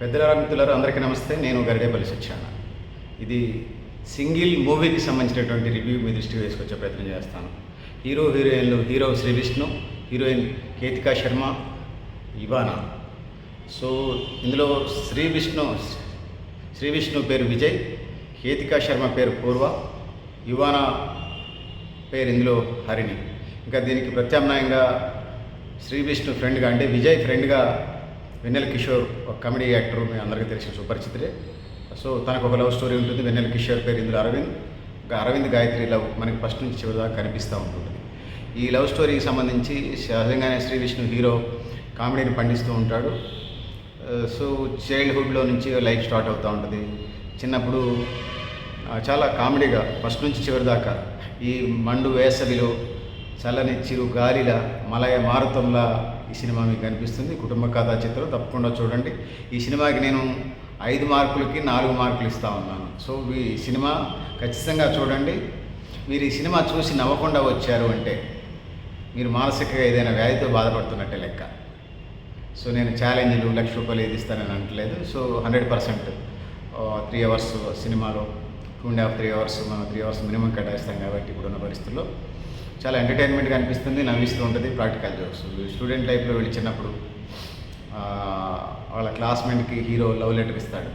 పెద్దల మిత్రులారు అందరికీ నమస్తే. నేను గరిడేపల్లి సత్యాన. ఇది సింగిల్ మూవీకి సంబంధించినటువంటి రివ్యూ మీ దృష్టికి వేసుకొచ్చే ప్రయత్నం చేస్తాను. హీరో హీరోయిన్లు hero Sree Vishnu heroine Ketika Sharma Ivana. So ఇందులో శ్రీ విష్ణు శ్రీ విష్ణు పేరు విజయ్ కేతికా శర్మ పేరు పూర్వ ఇవానా పేరు ఇందులో హరిణి. ఇంకా దీనికి ప్రత్యామ్నాయంగా శ్రీ విష్ణు ఫ్రెండ్గా అంటే విజయ్ ఫ్రెండ్గా వెన్నెల కిషోర్ ఒక కామెడీ యాక్టర్ మీ అందరికీ తెలిసిన సుపరిచితుడే. సో తనకు ఒక లవ్ స్టోరీ ఉంటుంది వెన్నెల కిషోర్ పేరు ఇందులో అరవింద్. అరవింద్ గాయత్రి లవ్ మనకి ఫస్ట్ నుంచి చివరి దాకా కనిపిస్తూ ఉంటుంది ఈ లవ్ స్టోరీకి సంబంధించి సహజంగానే శ్రీ విష్ణు హీరో కామెడీని పండిస్తూ ఉంటాడు. సో చైల్డ్హుడ్లో నుంచి లైఫ్ స్టార్ట్ అవుతూ ఉంటుంది. చిన్నప్పుడు చాలా కామెడీగా ఫస్ట్ నుంచి చివరి దాకా ఈ మండు వేసవిలో చల్లని చిరు గాలిల మలయ మారుతంలా ఈ సినిమా మీకు కనిపిస్తుంది కుటుంబ కథా చిత్రం తప్పకుండా చూడండి. ఈ సినిమాకి నేను ఐదు మార్కులకి నాలుగు మార్కులు ఇస్తా ఉన్నాను. సో ఈ సినిమా ఖచ్చితంగా చూడండి. మీరు ఈ సినిమా చూసి నవ్వకుండా వచ్చారు అంటే మీరు మానసికంగా ఏదైనా వ్యాధితో బాధపడుతున్నట్టే లెక్క. సో నేను ఛాలెంజ్లు లక్ష రూపాయలు ఏది ఇస్తానని అనట్లేదు. So hundred percent three hours సినిమాలో two and half three hours మనం త్రీ అవర్స్ మినిమం కేటాయిస్తాం కాబట్టి ఇప్పుడున్న పరిస్థితుల్లో. చాలా ఎంటర్టైన్మెంట్గా అనిపిస్తుంది నవ్విస్తూ ఉంటుంది ప్రాక్టికల్ జోక్స్ స్టూడెంట్ లైఫ్లో వెళ్ళి చిన్నప్పుడు వాళ్ళ క్లాస్మేట్కి హీరో లవ్ లెటర్ ఇస్తాడు.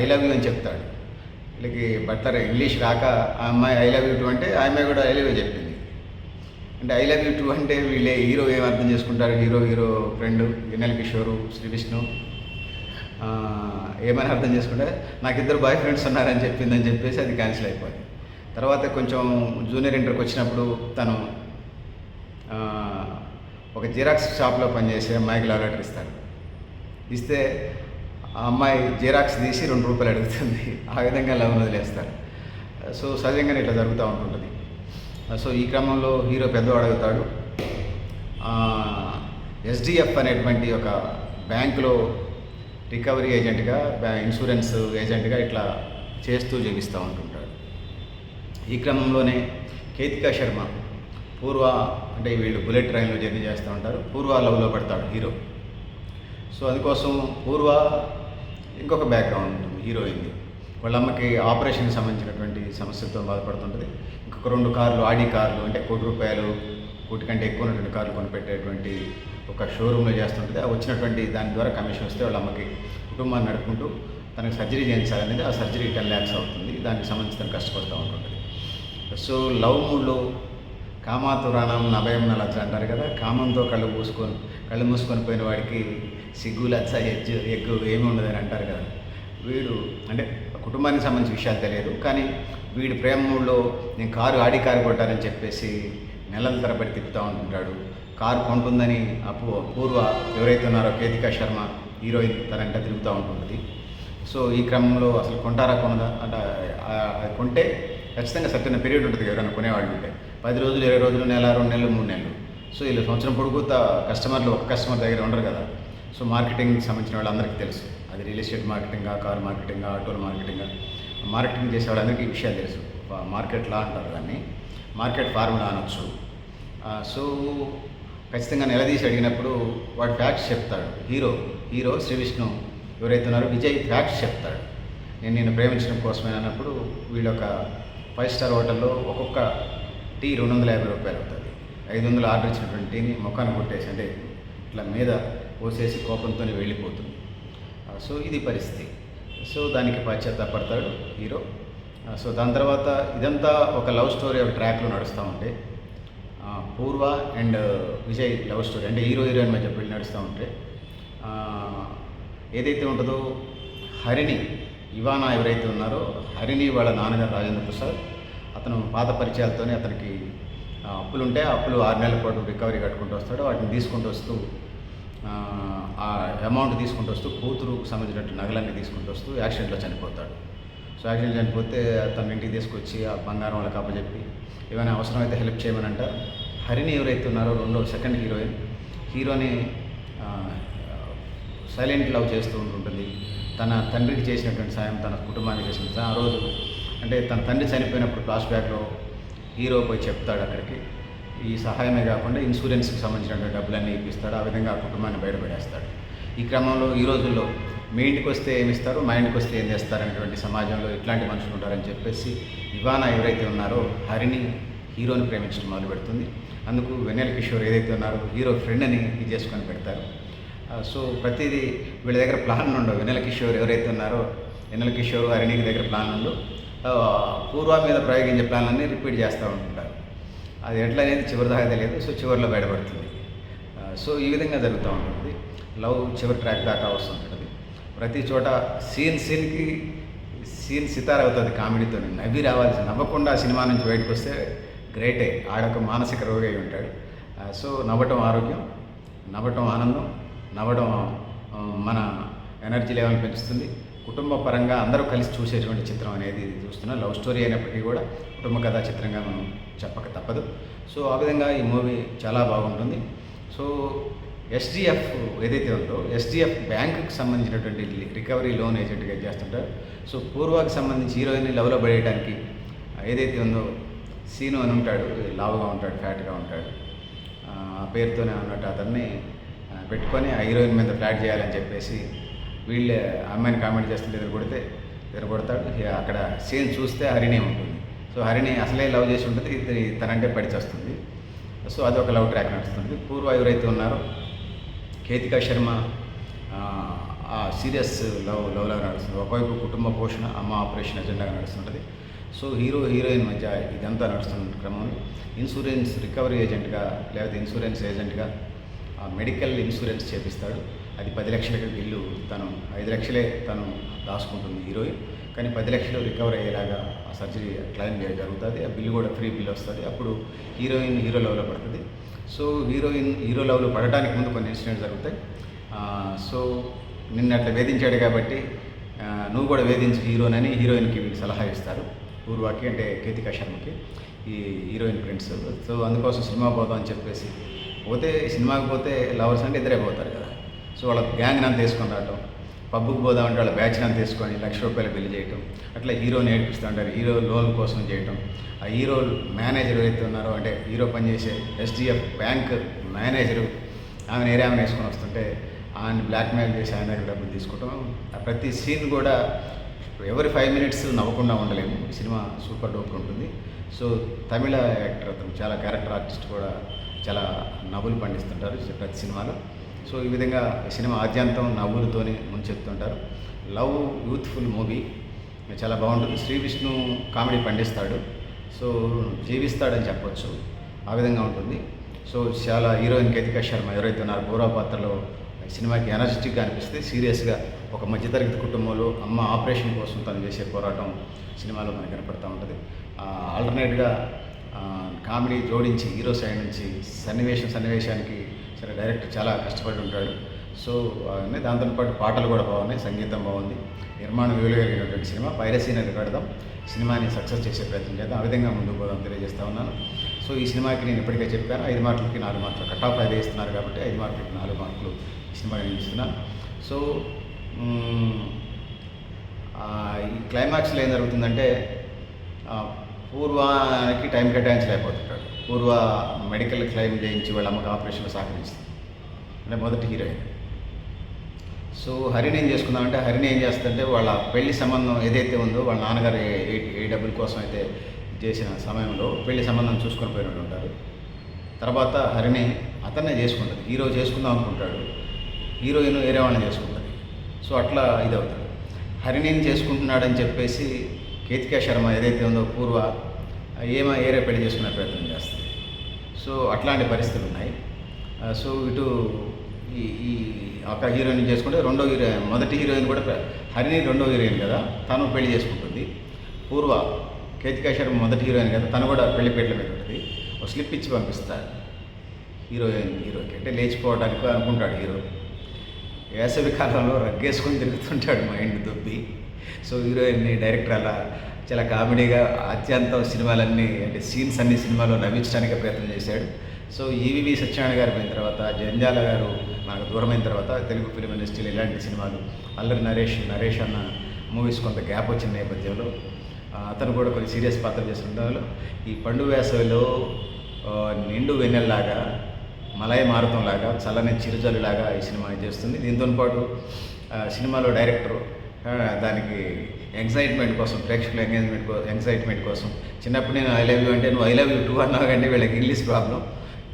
ఐ లవ్ యూ అని చెప్తాడు. వీళ్ళకి బట్లర్ ఇంగ్లీష్ రాక ఆ అమ్మాయి ఐ లవ్ యూ టూ అంటే ఆ అమ్మాయి కూడా ఐ లవ్ యూ చెప్పింది. అంటే ఐ లవ్ యూ టూ అంటే వీళ్ళే హీరో ఏం అర్థం చేసుకుంటారు? హీరో హీరో ఫ్రెండ్ వినల్ కిషోరు శ్రీ విష్ణు. ఏమైనా ఏమని అర్థం చేసుకుంటే నాకు ఇద్దరు బాయ్ ఫ్రెండ్స్ ఉన్నారని చెప్పిందని చెప్పేసి అది క్యాన్సిల్ అయిపోయింది తర్వాత కొంచెం జూనియర్ ఇంటర్కి వచ్చినప్పుడు తను ఒక జిరాక్స్ షాప్లో పనిచేసే అమ్మాయికి లవ్ లెటర్ ఇస్తాడు. ఇస్తే ఆ అమ్మాయి జిరాక్స్ తీసి రెండు రూపాయలు అడుగుతుంది. ఆ విధంగా లవ్ వదిలేస్తారు. సో సహజంగానే ఇట్లా జరుగుతూ ఉంటుంటుంది. సో ఈ క్రమంలో హీరో పెద్దవాడు అడుగుతాడు ఎస్డిఎఫ్ అనేటువంటి ఒక బ్యాంకులో రికవరీ ఏజెంట్గా బ్యా- ఇన్సూరెన్స్ ఏజెంట్గా ఇట్లా చేస్తూ జీవిస్తూ ఉంటుంటాడు. ఈ క్రమంలోనే కేతికా శర్మ పూర్వ అంటే వీళ్ళు బుల్లెట్ ట్రైన్లో జర్నీ చేస్తూ ఉంటారు. పూర్వ లవ్లో పడతాడు హీరో. సో అందుకోసం పూర్వ ఇంకొక బ్యాక్గ్రౌండ్ ఉంటుంది హీరోయిన్ది వాళ్ళ అమ్మకి ఆపరేషన్కి సంబంధించినటువంటి సమస్యతో బాధపడుతుంటుంది. ఇంకొక రెండు కార్లు ఆడి కార్లు అంటే కోటి రూపాయలు కోటి కంటే ఎక్కువ ఉన్నటువంటి కార్లు కొనిపెట్టేటువంటి ఒక షోరూంలో చేస్తుంటుంది. ఆ వచ్చినటువంటి దాని ద్వారా కమిషన్ వస్తే వాళ్ళ అమ్మకి కుటుంబాన్ని నడుపుకుంటూ తనకి సర్జరీ చేయించాలనేది ఆ సర్జరీ టెన్ ల్యాక్స్ అవుతుంది. దానికి సంబంధించి తను కష్టపడుతూ ఉంటుంది సో లవ్ మూడ్లో కామాతురాణం నభయం నలచ్చ అంటారు కదా కామంతో కళ్ళు మూసుకొని కళ్ళు మూసుకొని పోయిన వాడికి సిగ్గు లచ్చ ఎజ్జు ఎగ్గు ఏమి ఉండదని అంటారు కదా. వీడు అంటే కుటుంబానికి సంబంధించిన విషయాలు తెలియదు కానీ వీడి ప్రేమ మూడ్లో నేను కారు ఆడి కారు కొట్టానని చెప్పేసి నెలల తరబడి తిప్పుతూ ఉంటుంటాడు కారు కొంటుందని అప్పు పూర్వ ఎవరైతే ఉన్నారో కేతికా శర్మ హీరోయిన్ తనంట తిరుగుతూ ఉంటుంది. సో ఈ క్రమంలో అసలు కొంటారా కొనదా అంటే అది కొంటే ఖచ్చితంగా సర్టన్ పీరియడ్ ఉంటుంది ఎవరైనా కొనేవాళ్ళు ఉంటే. పది రోజులు ఇరవై రోజులు నెల రెండు నెలలు మూడు నెలలు. సో వీళ్ళు సంవత్సరం పొడుగుతా కస్టమర్లు ఒక కస్టమర్ దగ్గర ఉండరు కదా. సో మార్కెటింగ్కి సంబంధించిన వాళ్ళందరికీ తెలుసు. అది రియల్ ఎస్టేట్ మార్కెటింగా కార్ మార్కెటింగా ఆటోల మార్కెటింగా మార్కెటింగ్ చేసే వాళ్ళందరికీ ఈ విషయాలు తెలుసు. మార్కెట్లా అంటారు దాన్ని. మార్కెట్ ఫార్ములా అనొచ్చు. సో ఖచ్చితంగా నిలదీసి అడిగినప్పుడు వాడు ఫ్యాక్ట్స్ చెప్తాడు. Hero hero Sree Vishnu. ఎవరైతే ఉన్నారో విజయ్ ఫ్యాక్ట్స్ చెప్తాడు. నేను నిన్ను ప్రేమించడం కోసమే అన్నప్పుడు వీళ్ళొక ఫైవ్ స్టార్ హోటల్లో ఒక్కొక్క టీ రెండు వందల యాభై రూపాయలు అవుతుంది. ఐదు వందలు ఆర్డర్ ఇచ్చినటువంటి టీని ముఖాన్ని కొట్టేసి అంటే ఇట్లా మీద పోసేసి కోపంతో వెళ్ళిపోతుంది. సో ఇది పరిస్థితి. సో దానికి పశ్చాత్తాపడతాడు హీరో. సో దాని తర్వాత ఇదంతా ఒక లవ్ స్టోరీ ఒక ట్రాక్లో నడుస్తూ ఉంటే Purva and Vijay love story అంటే హీరో హీరోయిన్ మధ్య పెళ్ళి నడుస్తూ ఉంటే ఏదైతే ఉంటుందో హరిణి ఇవానా ఎవరైతే ఉన్నారో హరిణి వాళ్ళ నాన్నగారు రాజేంద్ర ప్రసాద్. అతను పాత పరిచయాలతోనే అతనికి అప్పులు అప్పులుంటే అప్పులు ఆరు నెలల పాటు రికవరీ కట్టుకుంటూ వస్తాడు. వాటిని తీసుకుంటూ వస్తూ ఆ, అమౌంట్ తీసుకుంటూ వస్తూ కూతురుకు సంబంధించినట్టు నగలన్నీ తీసుకుంటూ వస్తూ యాక్సిడెంట్లో చనిపోతాడు. సో యాక్సిడెంట్ చనిపోతే తన ఇంటికి తీసుకొచ్చి ఆ బంగారం వాళ్ళకి అప్పచెప్పి ఏమైనా అవసరమైతే హెల్ప్ చేయమని అంటారు. హరిణి ఎవరైతే ఉన్నారో రెండో సెకండ్ హీరోయిన్. హీరోని సైలెంట్ లవ్ చేస్తూ ఉంటుంటుంది. తన తండ్రికి చేసినటువంటి సాయం తన కుటుంబానికి చేసిన సాయం ఆ రోజు. అంటే తన తండ్రి చనిపోయినప్పుడు ఫ్లాష్ బ్యాక్లో హీరో పోయి చెప్తాడు అక్కడికి. ఈ సహాయమే కాకుండా ఇన్సూరెన్స్కి సంబంధించినటువంటి డబ్బులన్నీ ఇప్పిస్తాడు. ఆ విధంగా ఆ కుటుంబాన్ని బయటపడేస్తాడు. ఈ క్రమంలో ఈ రోజుల్లో మీ ఇంటికి వస్తే ఏమి ఇస్తారు మా ఇంటికి వస్తే ఏం చేస్తారు అనేటువంటి సమాజంలో ఇట్లాంటి మనుషులు ఉంటారని చెప్పేసి ఇవానా ఎవరైతే ఉన్నారో హరిని హీరోని ప్రేమించడం మొదలు పెడుతుంది అందుకు వెన్నెల కిషోర్ ఏదైతే ఉన్నారో హీరో ఫ్రెండ్ అని ఇది చేసుకొని పెడతారు. సో ప్రతిదీ వీళ్ళ దగ్గర ప్లాన్ ఉండవు. వెన్నెల కిషోర్ ఎవరైతే ఉన్నారో వెన్నెల కిషోర్ హరిణికి దగ్గర ప్లాన్ ఉండు. పూర్వ మీద ప్రయోగించే ప్లాన్లన్నీ రిపీట్ చేస్తూ ఉంటుంటారు అది ఎట్లా అనేది చివరి దాకా తెలియదు. సో చివరిలో బయటపడుతుంది. సో ఈ విధంగా జరుగుతూ ఉంటుంది. లవ్ చివరి ట్రాక్ దాకా వస్తుంటుంది. ప్రతి చోట సీన్ సీన్కి సీన్ సితార అవుతుంది కామెడీతో నవ్వి రావాల్సి నవ్వకుండా సినిమా నుంచి బయటకు వస్తే గ్రేటే. ఆడొక మానసిక రోగి అయి ఉంటాడు. సో నవ్వటం ఆరోగ్యం నవ్వటం ఆనందం నవ్వడం మన ఎనర్జీ లెవెల్ పెంచుతుంది. కుటుంబ పరంగా అందరూ కలిసి చూసేటువంటి చిత్రం అనేది చూస్తున్నా. లవ్ స్టోరీ అయినప్పటికీ కూడా కుటుంబ కథా చిత్రంగా మనం చెప్పక తప్పదు. సో ఆ విధంగా ఈ మూవీ చాలా బాగుంటుంది. సో ఎస్డిఎఫ్ ఏదైతే ఉందో ఎస్డిఎఫ్ బ్యాంకుకి సంబంధించినటువంటి రికవరీ లోన్ ఏజెంట్గా చేస్తుంటారు. సో పూర్వాకి సంబంధించి హీరోయిన్ లవ్లో పడేయడానికి ఏదైతే ఉందో సీను అని ఉంటాడు లావుగా ఉంటాడు ఫ్యాట్గా ఉంటాడు. ఆ పేరుతోనే ఉన్నట్టు అతన్ని పెట్టుకొని ఆ హీరోయిన్ మీద ఫ్లాట్ చేయాలని చెప్పేసి వీళ్ళే అమ్మాయిని కామెంట్ చేస్తుంటే ఎదురు కొడితే ఎదురు కొడతాడు అక్కడ సీన్ చూస్తే హరిణి ఉంటుంది. సో హరిణి అసలే లవ్ చేసి ఉంటుంది ఇది తనంటే పడిచేస్తుంది. సో అది ఒక లవ్ ట్రాక్ నడుస్తుంది. పూర్వ ఎవరైతే ఉన్నారో. కేతికా శర్మ ఆ, సీరియస్ లవ్ లవ్లా నడుస్తుంది. ఒకవైపు కుటుంబ పోషణ అమ్మ ఆపరేషన్ ఎజెండాగా నడుస్తుంటుంది. సో హీరో హీరోయిన్ మధ్య ఇదంతా నడుస్తున్న క్రమంలో ఇన్సూరెన్స్ రికవరీ ఏజెంట్గా లేకపోతే ఇన్సూరెన్స్ ఏజెంట్గా మెడికల్ ఇన్సూరెన్స్ చేపిస్తాడు. అది పది లక్షలకి బిల్లు తను ఐదు లక్షలే తను దాచుకుంటుంది హీరోయిన్. కానీ పది లక్షలు రికవర్ అయ్యేలాగా ఆ సర్జరీ క్లెయిమ్ చేయడం జరుగుతుంది. ఆ బిల్లు కూడా ఫ్రీ బిల్ వస్తుంది. అప్పుడు హీరోయిన్ హీరో లెవెల్లో పడుతుంది. సో హీరోయిన్ హీరో లెవెల్లో పడటానికి ముందు కొన్ని ఇన్సిడెంట్స్ జరుగుతాయి. సో నిన్న అట్లా వేధించాడు కాబట్టి నువ్వు కూడా వేధించు హీరోనని హీరోయిన్కి సలహా ఇస్తారు ఊర్వాకి అంటే కేతికా శర్మకి ఈ హీరోయిన్ ఫ్రెండ్స్. సో అందుకోసం సినిమా పోదాం అని చెప్పేసి పోతే సినిమాకి పోతే లవర్స్ అంటే ఇద్దరే పోతారు కదా. సో వాళ్ళ గ్యాంగ్ నన్ను తీసుకొని రావటం పబ్కి పోదామంటే వాళ్ళ బ్యాచ్ అంతా తీసుకొని లక్ష రూపాయలు బిల్లు చేయటం అట్లా హీరోని ఏడిపిస్తూ ఉంటారు హీరో లోన్ కోసం చేయటం. ఆ హీరో మేనేజర్ ఏదైతే ఉన్నారో అంటే హీరో పనిచేసే ఎస్డిఎఫ్ బ్యాంక్ మేనేజరు ఆమె నేరే ఆమెను వేసుకొని వస్తుంటే ఆయన బ్లాక్మెయిల్ చేసి ఆయన దగ్గర డబ్బులు తీసుకోవటం ఆ ప్రతి సీన్ కూడా ఎవరి ఫైవ్ మినిట్స్ నవ్వకుండా ఉండలేము. సినిమా సూపర్ డోప్ ఉంటుంది. సో తమిళ యాక్టర్ అతను చాలా క్యారెక్టర్ ఆర్టిస్ట్ కూడా చాలా నవ్వులు పండిస్తుంటారు ప్రతి సినిమాలో. సో ఈ విధంగా సినిమా ఆద్యంతం నవ్వులతోనే ముంచెత్తుంటారు. లవ్ యూత్ఫుల్ మూవీ చాలా బాగుంటుంది. శ్రీ విష్ణు కామెడీ పండిస్తాడు. సో జీవిస్తాడని చెప్పొచ్చు. ఆ విధంగా ఉంటుంది. సో చాలా హీరోయిన్ కేతికా శర్మ ఎవరైతే ఉన్నారు గౌరవ పాత్రలో సినిమాకి ఎనర్జెటిక్గా అనిపిస్తే సీరియస్గా ఒక మధ్యతరగతి కుటుంబంలో అమ్మ ఆపరేషన్ కోసం తను చేసే పోరాటం సినిమాలో మనకు కనపడుతూ ఉంటుంది. ఆల్టర్నేట్గా కామెడీ జోడించి హీరో సైడ్ నుంచి సన్నివేశం సన్నివేశానికి సరే డైరెక్టర్ చాలా కష్టపడి ఉంటాడు. సో దాంతో దాంతోపాటు పాటలు కూడా బాగున్నాయి సంగీతం బాగుంది. నిర్మాణం కలిగినటువంటి సినిమా పైరసీని పెడదాం. సినిమాని సక్సెస్ చేసే ప్రయత్నం చేద్దాం. ఆ విధంగా ముందుకు పోదాం తెలియజేస్తా ఉన్నాను. సో ఈ సినిమాకి నేను ఇప్పటికే చెప్పాను ఐదు మార్కులకి నాలుగు మార్కులు కట్ ఆఫ్ ఐదు ఇస్తున్నారు కాబట్టి ఐదు మార్కులకి నాలుగు మార్కులు ఈ సినిమా నేను ఇస్తున్నాను సో ఈ క్లైమాక్స్లో ఏం జరుగుతుందంటే పూర్వానికి టైం కేటాయించలేకపోతుంటాడు. పూర్వ మెడికల్ క్లెయిమ్ చేయించి వాళ్ళ అమ్మకి ఆపరేషన్లో సహకరిస్తుంది. అంటే మొదటి హీరోయిన్. సో హరిని ఏం చేసుకుందామంటే హరిని ఏం చేస్తుందంటే వాళ్ళ పెళ్ళి సంబంధం ఏదైతే ఉందో వాళ్ళ నాన్నగారు ఏ ఏ- ఏ డబ్బుల కోసం అయితే చేసిన సమయంలో పెళ్ళి సంబంధం చూసుకొని పోయినట్టు ఉంటారు. తర్వాత హరిని అతన్నే చేసుకుంటుంది. హీరో చేసుకుందాం అనుకుంటాడు. హీరోయిన్ వేరే వాళ్ళని చేసుకుంటుంది. సో అట్లా ఇది అవుతాడు హరిణిని చేసుకుంటున్నాడని చెప్పేసి కేతికా శర్మ ఏదైతే ఉందో పూర్వ ఏమో ఏరే పెళ్ళి చేసుకునే ప్రయత్నం చేస్తుంది. సో అట్లాంటి పరిస్థితులు ఉన్నాయి. సో ఇటు ఈ ఈ ఒక హీరోయిన్ చేసుకుంటే రెండో హీరోయిన్ మొదటి హీరోయిన్ కూడా ప్ర- హరిణి రెండో హీరోయిన్ కదా తను పెళ్ళి చేసుకుంటుంది. పూర్వ కేతికా శర్మ మొదటి హీరోయిన్ కదా తను కూడా పెళ్ళి పెట్టల పెట్టుకుంటుంది ఒక స్లిప్ ఇచ్చి పంపిస్తారు. హీరోయిన్ హీరోకి అంటే లేచిపోవడానికి అనుకుంటాడు హీరో. వేసవి కాలంలో రగ్గేసుకొని తిరుగుతుంటాడు మైండ్ దొబ్బి. సో హీరోయిన్ని డైరెక్టర్ అలా చాలా కామెడీగా అత్యంత సినిమాలన్నీ అంటే సీన్స్ అన్ని సినిమాలో నవ్వించడానికి ప్రయత్నం చేశాడు. సో ఈవివి సత్యనారాయణ గారు పోయిన తర్వాత జంజాల గారు మనకు దూరమైన తర్వాత తెలుగు ఫిలిం ఇండస్ట్రీలో ఇలాంటి సినిమాలు అల్లరి నరేష్ నరేష్ అన్న మూవీస్ కొంత గ్యాప్ వచ్చిన నేపథ్యంలో అతను కూడా కొన్ని సీరియస్ పాత్ర చేస్తుండలో ఈ పండు వేసవిలో నిండు వెన్నెల్లాగా మలయ మారుతంలాగా చల్లని చిరుజల్లులాగా ఈ సినిమా చేస్తుంది. దీంతో పాటు సినిమాలో డైరెక్టరు దానికి ఎంగ్జైట్మెంట్ కోసం ప్రేక్షకుల ఎంగేజ్మెంట్ ఎంగ్జైట్మెంట్ కోసం. చిన్నప్పుడు నేను ఐ లవ్ యూ అంటే నువ్వు ఐ లవ్ యూ టూ అన్నావు కంటే వీళ్ళకి ఇంగ్లీష్ ప్రాబ్లం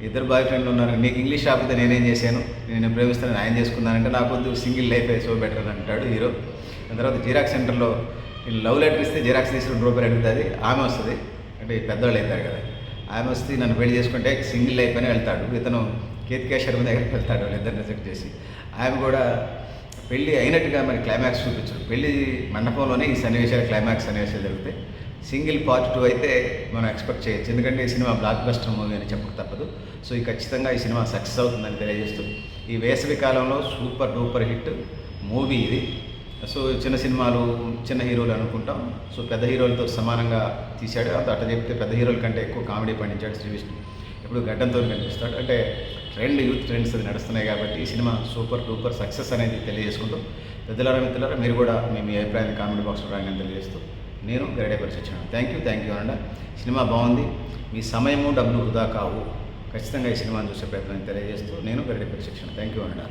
ఇద్దరు బాయ్ ఫ్రెండ్లు ఉన్నారు. నీకు ఇంగ్లీష్ రాకపోతే నేనేం చేశాను? నేను ప్రేమిస్తాను ఆయన చేసుకున్నానంటే నాకు వద్దు సింగిల్ లైఫ్ సో బెటర్ అని అంటాడు హీరో దాని తర్వాత జిరాక్స్ సెంటర్లో లవ్ లెటర్ ఇస్తే జిరాక్స్ తీసి రెండు రూపాయలు అడుగుతుంది. ఆమె వస్తుంది. అంటే పెద్దవాళ్ళు అవుతారు కదా. ఆమె వస్తే నన్ను పెళ్ళి చేసుకుంటే సింగిల్ లైఫ్ అని వెళ్తాడు. ఇతను కేతికా శర్మ దగ్గరికి వెళ్తాడు? వాళ్ళిద్దరిని రిజెక్ట్ చేసి. ఆమె కూడా పెళ్ళి అయినట్టుగా మరి క్లైమాక్స్ చూపించరు. పెళ్ళి మండపంలోనే ఈ సన్నివేశాలు క్లైమాక్స్ సన్నివేశాలు జరుగుతాయి. సింగిల్ పార్ట్ టూ అయితే మనం ఎక్స్పెక్ట్ చేయొచ్చు. ఎందుకంటే ఈ సినిమా బ్లాక్ బస్టర్ మూవీ అని చెప్పక తప్పదు. సో ఈ ఖచ్చితంగా ఈ సినిమా సక్సెస్ అవుతుందని తెలియజేస్తూ ఈ వేసవి కాలంలో సూపర్ డూపర్ హిట్ మూవీ ఇది. సో చిన్న సినిమాలు చిన్న హీరోలు అనుకుంటాం. సో పెద్ద హీరోలతో సమానంగా తీశాడు. అంత అట్ట చెప్తే పెద్ద హీరోల కంటే ఎక్కువ కామెడీ పండించాడు శ్రీ విష్ణు. ఇప్పుడు గడ్డంతో కనిపిస్తాడు. అంటే ట్రెండ్ యూత్ ట్రెండ్స్ అది నడుస్తున్నాయి కాబట్టి ఈ సినిమా సూపర్ డూపర్ సక్సెస్ అనేది తెలియజేసుకుంటూ పెద్దలారా మిత్రులారా మీరు కూడా మీ మీ అభిప్రాయాన్ని కామెంట్ బాక్స్లో రాగానే తెలియజేస్తూ నేను గరడేపల్లి వచ్చాను థ్యాంక్ యూ థ్యాంక్ యూ అనండి. సినిమా బాగుంది. మీ సమయము డబ్బులు వృధా కావు. ఖచ్చితంగా ఈ సినిమాను చూసే ప్రయత్నం తెలియజేస్తూ నేను గరడేపల్లి శిక్షణ థ్యాంక్ యూ అనండి.